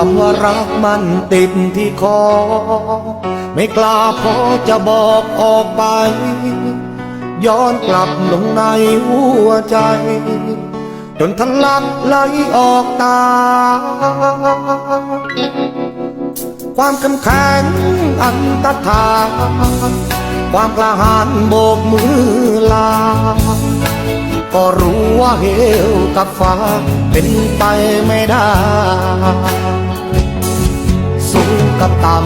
คำว่ารักมันติดที่คอ ไม่กล้าพอจะบอกออกไป ย้อนกลับลงในหัวใจ จนทะลักไหลออกตา ความเข้มแข็งอันตฐาความกล้าหาญโบกมือลา ก็รู้ว่าเหวกับฟ้าเป็นไปไม่ได้ ต่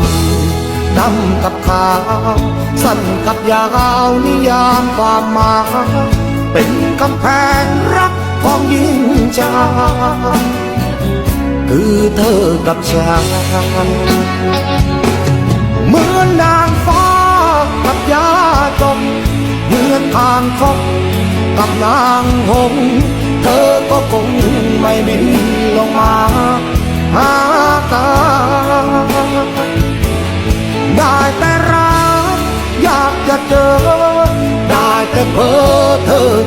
ำดำกับขาว สั้นกับยาวนิยามความหมายเป็นกำแพงรักของยิ่งชาคือเธอกับฉันเหมือนนางฟ้ากับยาจมเหมือนทางคกกับนางหงส์เธอ อยากจะเจอได้แต่เพ้อเธอ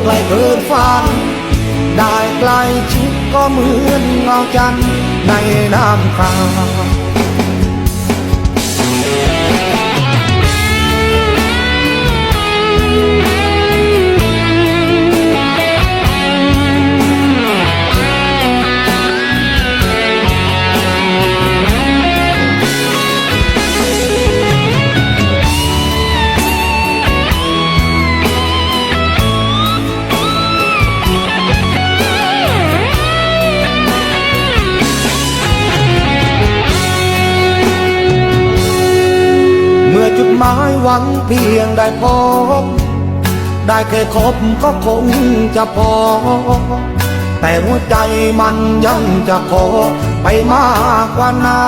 หวังเพียงได้พบ ได้แค่คบก็คงจะพอ แต่หัวใจมันยังจะขอไปมากกว่านั้น